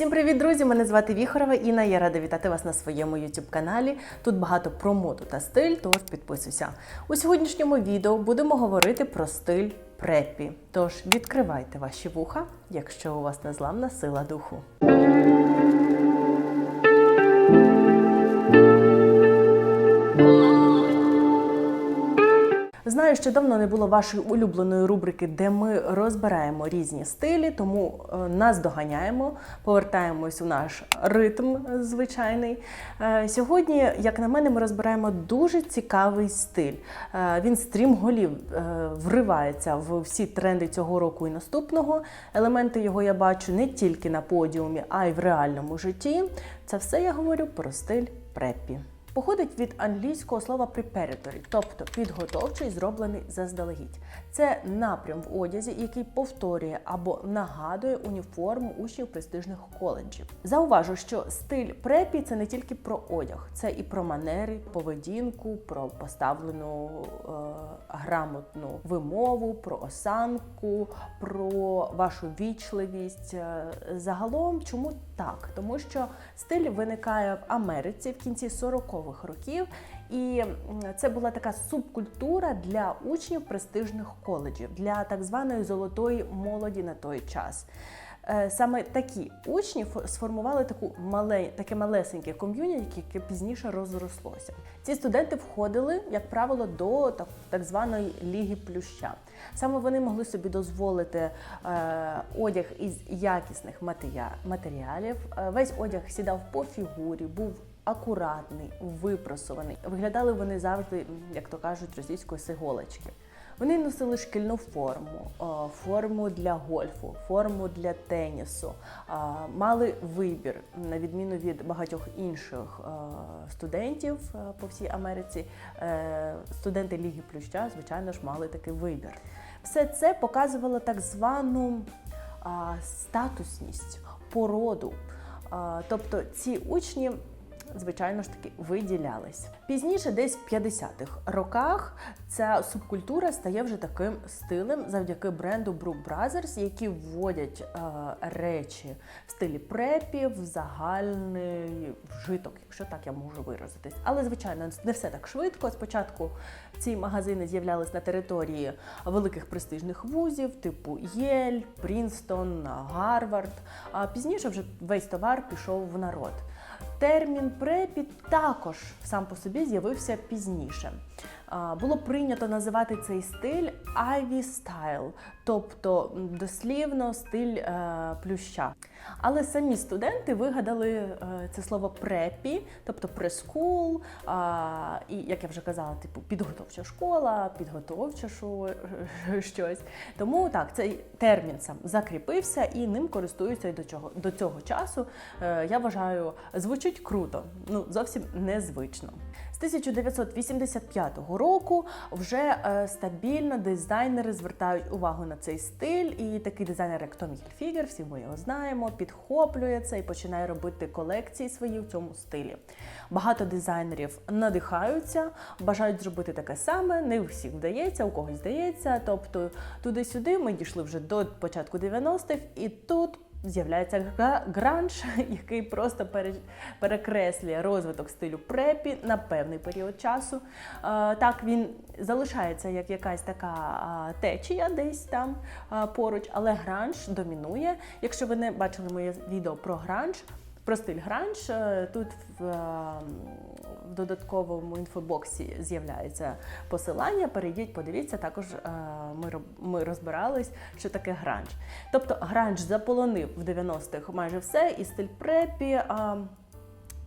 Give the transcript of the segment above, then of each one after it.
Всім привіт, друзі! Мене звати Віхорова Інна. Я рада вітати вас на своєму youtube каналі. Тут багато про моду та стиль, тож підписуйся. У сьогоднішньому відео будемо говорити про стиль препі. Тож відкривайте ваші вуха, якщо у вас незламна сила духу. Знаю, що давно не було вашої улюбленої рубрики, де ми розбираємо різні стилі, тому е, нас доганяємо, повертаємось у наш ритм звичайний. Е, Сьогодні, як на мене, ми розбираємо дуже цікавий стиль. Е, Він стрімголів вривається в всі тренди цього року і наступного. Елементи його я бачу не тільки на подіумі, а й в реальному житті. Це все я говорю про стиль преппі. Походить від англійського слова preparatory, тобто підготовчий, зроблений заздалегідь. Це напрям в одязі, який повторює або нагадує уніформу учнів престижних коледжів. Зауважу, що стиль препі це не тільки про одяг, це і про манери, поведінку, про поставлену е, грамотну вимову, про осанку, про вашу вічливість. Е, Загалом, чому так? Тому що стиль виникає в Америці в кінці 40-х років, і це була така субкультура для учнів престижних коледжів, для так званої золотої молоді на той час. Е, Саме такі учні сформували таку мале, таке малесеньке ком'юніті, яке пізніше розрослося. Ці студенти входили, як правило, до так, так званої ліги плюща. Саме вони могли собі дозволити е, одяг із якісних матеріалів. Е, весь одяг сідав по фігурі, був акуратний, випросуваний. Виглядали вони завжди, як то кажуть, російської сиголочки. Вони носили шкільну форму, е, форму для гольфу, форму для тенісу, е, мали вибір, на відміну від багатьох інших е, студентів по всій Америці. Студенти Ліги Плюща, звичайно ж, мали такий вибір. Все це показувало так звану статусність, породу. Тобто ці учні звичайно ж таки виділялись. Пізніше, десь в 50-х роках, ця субкультура стає вже таким стилем завдяки бренду Brook Brothers, які вводять е, речі в стилі препі в загальний вжиток, якщо так я можу виразитись. Але звичайно, не все так швидко. Спочатку ці магазини з'являлись на території великих престижних вузів, типу Єль, Прінстон, Гарвард. А пізніше вже весь товар пішов в народ. Термін препід також сам по собі з'явився пізніше. Було прийнято називати цей стиль Ivy Style, тобто дослівно стиль е, плюща. Але самі студенти вигадали е, це слово препі, тобто прескул, а, і як я вже казала, типу підготовча школа, підготовча шо- щось. Тому так, цей термін сам закріпився і ним користуються і до чого до цього часу. Е, я вважаю, звучить круто, ну зовсім незвично. З 1985 року вже е, стабільно дизайнери звертають увагу на цей стиль, і такий дизайнер, як Томі Хільфігер, всі ми його знаємо, підхоплює це і починає робити колекції свої в цьому стилі. Багато дизайнерів надихаються, бажають зробити таке саме. Не у всіх вдається, у когось вдається. Тобто туди-сюди ми дійшли вже до початку 90-х, і тут. З'являється гранж, який просто перекреслює розвиток стилю препі на певний період часу. Так, він залишається як якась така течія десь там поруч, але гранж домінує. Якщо ви не бачили моє відео про гранж, про стиль гранж, е, тут в, е, в додатковому інфобоксі з'являється посилання. Перейдіть, подивіться. Також е, ми, ми розбирались, що таке гранж. Тобто гранж заполонив в 90-х майже все, і стиль препі.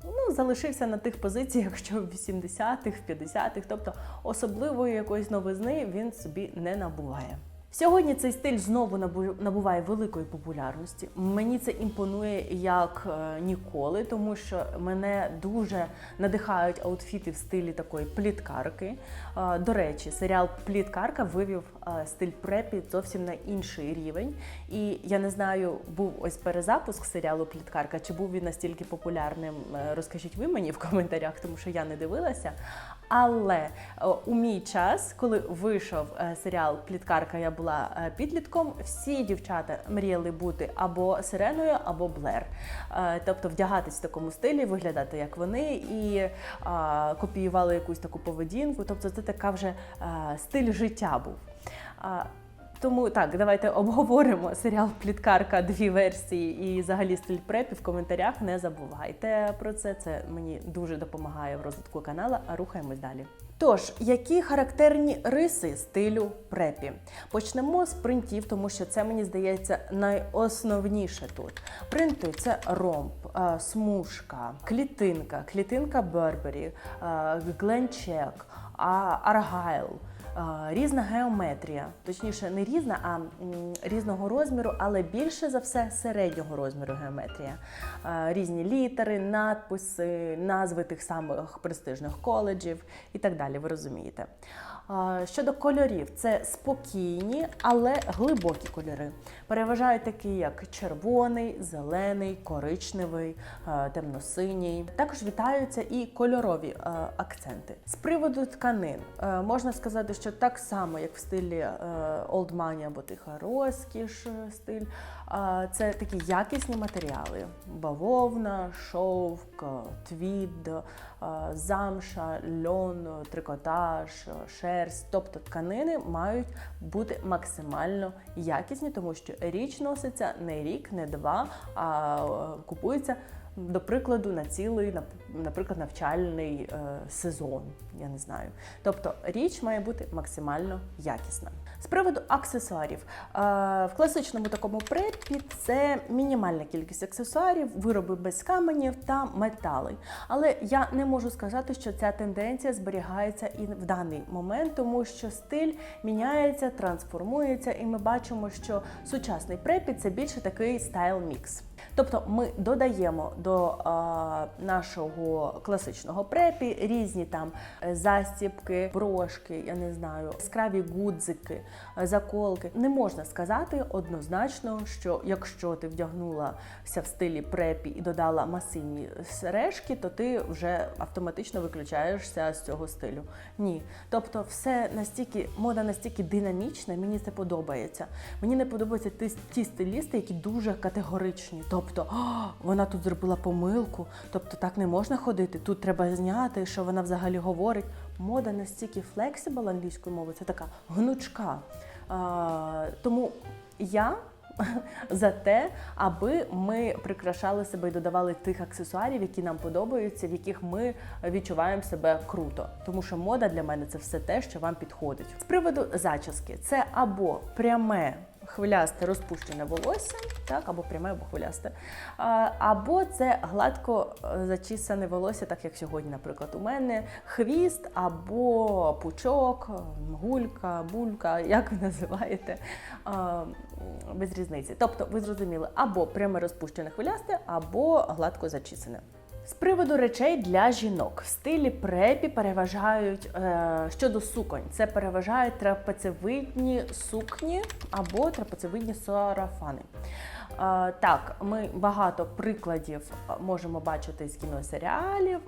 Ну, залишився на тих позиціях, що в 80-х, в 50-х, тобто особливої якоїсь новизни він собі не набуває. Сьогодні цей стиль знову набуває великої популярності. Мені це імпонує як е, ніколи, тому що мене дуже надихають аутфіти в стилі такої пліткарки. Е, До речі, серіал Пліткарка вивів е, стиль препі зовсім на інший рівень. І я не знаю, був ось перезапуск серіалу Пліткарка, чи був він настільки популярним. Розкажіть ви мені в коментарях, тому що я не дивилася. Але е, у мій час, коли вийшов е, серіал Пліткарка, я була е, підлітком, всі дівчата мріяли бути або сиреною, або блер. Тобто вдягатись в такому стилі, виглядати як вони, і копіювали якусь таку поведінку. Тобто, це така вже стиль життя був. Тому так, давайте обговоримо серіал Пліткарка дві версії і взагалі стиль препі в коментарях. Не забувайте про це. Це мені дуже допомагає в розвитку каналу. А рухаємось далі. Тож, які характерні риси стилю препі? Почнемо з принтів, тому що це мені здається найосновніше тут. Принти це ромб, е, смужка, клітинка, клітинка Бербері, гленчек, аргайл. Різна геометрія, точніше, не різна, а різного розміру, але більше за все середнього розміру геометрія. Різні літери, надписи, назви тих самих престижних коледжів і так далі. Ви розумієте. Щодо кольорів, це спокійні, але глибокі кольори. Переважають такі, як червоний, зелений, коричневий, темно-синій. Також вітаються і кольорові акценти. З приводу тканин можна сказати, що так само, як в стилі Old Money або тиха розкіш е, стиль, це такі якісні матеріали: бавовна, шовк, твід, замша, льон, трикотаж, шерсть. Тобто тканини мають бути максимально якісні, тому що річ носиться не рік, не два, а купується. До прикладу, на цілий, наприклад, навчальний е, сезон. Я не знаю. Тобто річ має бути максимально якісна. З приводу аксесуарів, е, в класичному такому препі це мінімальна кількість аксесуарів, вироби без каменів та метали. Але я не можу сказати, що ця тенденція зберігається і в даний момент, тому що стиль міняється, трансформується, і ми бачимо, що сучасний препі це більше такий стайл-мікс. Тобто ми додаємо до а, нашого класичного препі різні там е, застібки, брошки, я не знаю, яскраві гудзики, е, заколки. Не можна сказати однозначно, що якщо ти вдягнулася в стилі препі і додала масивні сережки, то ти вже автоматично виключаєшся з цього стилю. Ні. Тобто, все настільки мода настільки динамічна, мені це подобається. Мені не подобаються ті стилісти, які дуже категоричні. Тобто, «О, вона тут зробила помилку, тобто так не можна ходити. Тут треба зняти, що вона взагалі говорить. Мода настільки флексибл англійською мовою, це така гнучка. А, тому я за те, аби ми прикрашали себе і додавали тих аксесуарів, які нам подобаються, в яких ми відчуваємо себе круто. Тому що мода для мене це все те, що вам підходить. З приводу зачіски, це або пряме. Хвилясте розпущене волосся, так, або пряме, або хвилясте. Або це гладко е, зачісане волосся, так як сьогодні, наприклад, у мене хвіст або пучок, гулька, булька, як ви називаєте, без різниці. Тобто, ви зрозуміли, або пряме розпущене хвилясте, або гладко зачісане. З приводу речей для жінок в стилі препі переважають е, щодо суконь. Це переважають трапецевидні сукні або трапецевидні сарафани. Так, ми багато прикладів можемо бачити з кіносеріалів.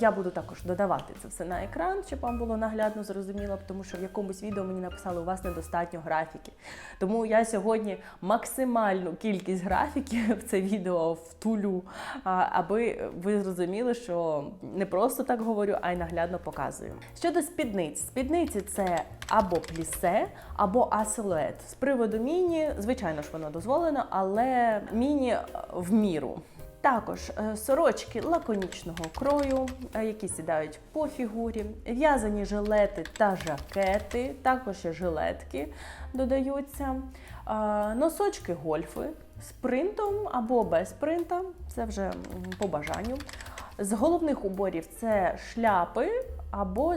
Я буду також додавати це все на екран, щоб вам було наглядно зрозуміло, тому що в якомусь відео мені написали, у вас недостатньо графіки. Тому я сьогодні максимальну кількість графіків в це відео втулю, аби ви зрозуміли, що не просто так говорю, а й наглядно показую. Щодо спідниць, спідниці це або плісе, або асилует. З приводу міні, звичайно ж, воно дозволено, але міні е, в міру. Також е, сорочки лаконічного крою, е, які сідають по фігурі, в'язані жилети та жакети, також і жилетки додаються, носочки гольфи з принтом або без принта, це вже по бажанню. З головних уборів це шляпи. Або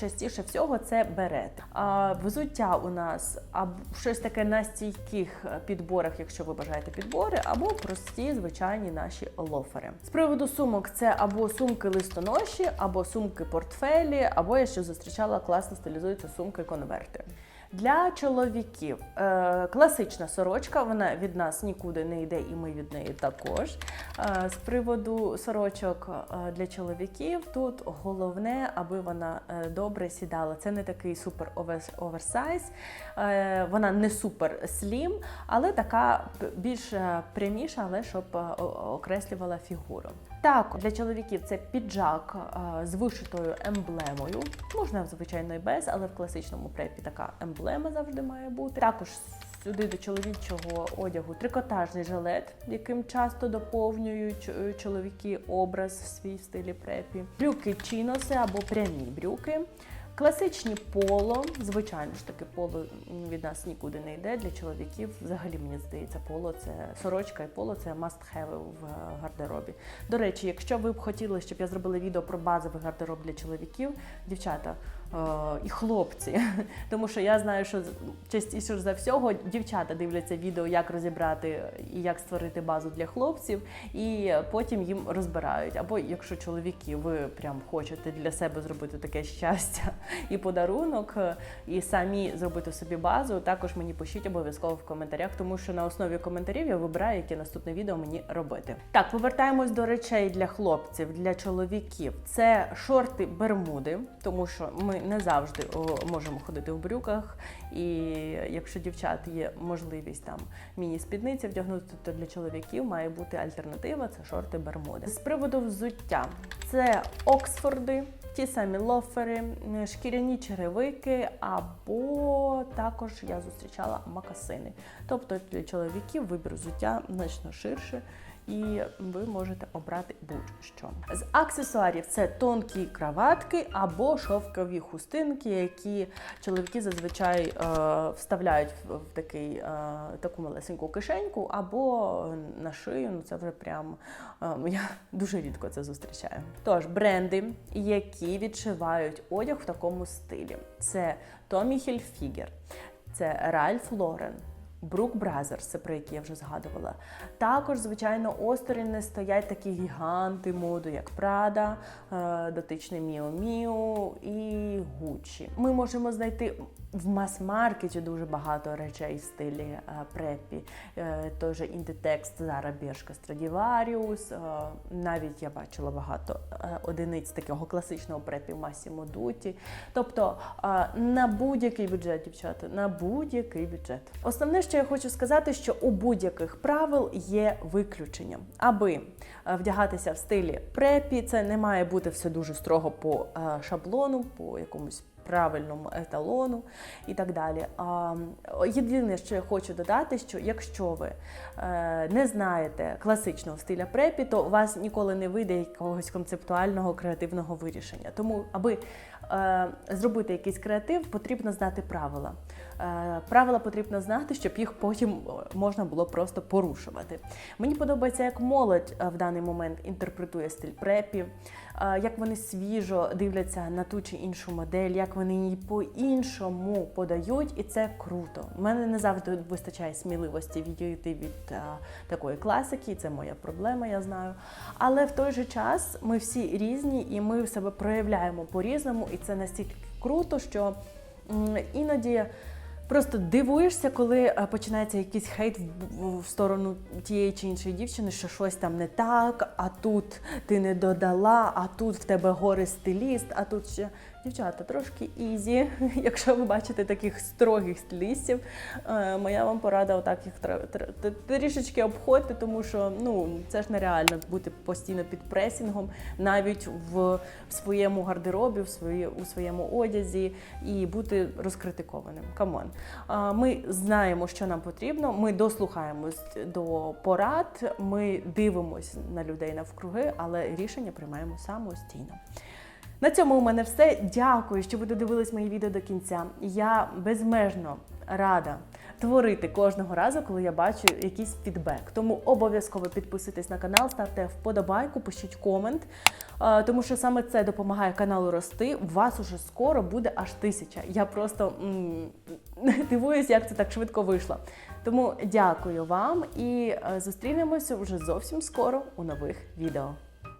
частіше всього це берет. А взуття у нас або щось таке на стійких підборах, якщо ви бажаєте підбори, або прості звичайні наші лофери. З приводу сумок це або сумки листоноші, або сумки портфелі, або я ще зустрічала класно стилізуються сумки конверти. Для чоловіків е, класична сорочка, вона від нас нікуди не йде, і ми від неї також. Е, З приводу сорочок е, для чоловіків, тут головне, аби вона е, добре сідала. Це не такий супер оверсайз, е, вона не супер слім, але така більш е, пряміша, але щоб окреслювала фігуру. Так, для чоловіків це піджак з вишитою емблемою. Можна, звичайно, і без, але в класичному препі така емблема завжди має бути. Також сюди до чоловічого одягу трикотажний жилет, яким часто доповнюють е, чоловіки образ в свій стилі препі. Брюки чіноси або прямі брюки. Класичні поло, звичайно ж таки, поло від нас нікуди не йде. Для чоловіків взагалі мені здається, поло це сорочка і поло це must have в гардеробі. До речі, якщо ви б хотіли, щоб я зробила відео про базовий гардероб для чоловіків, дівчата і хлопці, тому що я знаю, що частіше за всього дівчата дивляться відео, як розібрати і як створити базу для хлопців, і потім їм розбирають. Або якщо чоловіки, ви прям хочете для себе зробити таке щастя і подарунок, е, і самі зробити собі базу, також мені пишіть обов'язково в коментарях, тому що на основі коментарів я вибираю, яке наступне відео мені робити. Так, повертаємось до речей для хлопців, для чоловіків. Це шорти бермуди, тому що ми не завжди можемо ходити в брюках. І якщо дівчат є можливість там міні-спідниці вдягнути, то для чоловіків має бути альтернатива це шорти бермуди. З приводу взуття, це Оксфорди. Ті самі лофери, шкіряні черевики, або також я зустрічала макасини. Тобто для чоловіків вибір взуття значно ширше, і ви можете обрати будь-що. З аксесуарів це тонкі краватки або шовкові хустинки, які чоловіки зазвичай е, вставляють в, такий, е, таку малесеньку кишеньку, або на шию. Ну це вже прям е, я дуже рідко це зустрічаю. Тож бренди, які відшивають одяг в такому стилі, це Tommy Hilfiger, це Ralph Lauren, Брук Brothers, про які я вже згадувала. Також, звичайно, осторонь не стоять такі гіганти моду, як Prada, е, дотичний Міо Міо і Gucci. Ми можемо знайти в мас-маркеті дуже багато речей в стилі е, препі. Е, Тож Inditex, Zara, Bershka, Stradivarius. Е, Навіть я бачила багато одиниць такого класичного препі Massimo Dutti. Тобто е, на будь-який бюджет, дівчата, на будь-який бюджет. Основне, що я хочу сказати, що у будь-яких правил є виключення. Аби вдягатися в стилі препі, це не має бути все дуже строго по шаблону, по якомусь правильному еталону і так далі. Єдине, що я хочу додати, що якщо ви е, не знаєте класичного стиля препі, то у вас ніколи не вийде якогось концептуального креативного вирішення. Тому, аби е, зробити якийсь креатив, потрібно знати правила. Е, правила потрібно знати, щоб їх потім можна було просто порушувати. Мені подобається, як молодь в даний момент інтерпретує стиль препі, як вони свіжо дивляться на ту чи іншу модель, як вони її по-іншому подають, і це круто. У мене не завжди вистачає сміливості відійти від е, такої класики, це моя проблема, я знаю. Але в той же час ми всі різні і ми себе проявляємо по-різному, і це настільки круто, що іноді. Просто дивуєшся, коли е, починається якийсь хейт в, сторону тієї чи іншої дівчини, що щось там не так, а тут ти не додала, а тут в тебе горе стиліст, а тут ще дівчата трошки ізі. Якщо ви бачите таких строгих стилістів, е, моя вам порада отак їх тр- тр- тр- трішечки обходьте, тому що ну це ж нереально бути постійно під пресінгом, навіть в, в своєму гардеробі, в свої, у своєму одязі і бути розкритикованим. Камон. Ми знаємо, що нам потрібно. Ми дослухаємось до порад, ми дивимося на людей навкруги, але рішення приймаємо самостійно. На цьому у мене все. Дякую, що ви додивились мої відео до кінця. Я безмежно рада творити кожного разу, коли я бачу якийсь фідбек. Тому обов'язково підписуйтесь на канал, ставте вподобайку, пишіть комент, е, тому що саме це допомагає каналу рости. У вас уже скоро буде аж тисяча. Я просто м, дивуюсь, як це так швидко вийшло. Тому дякую вам і е, зустрінемося вже зовсім скоро у нових відео.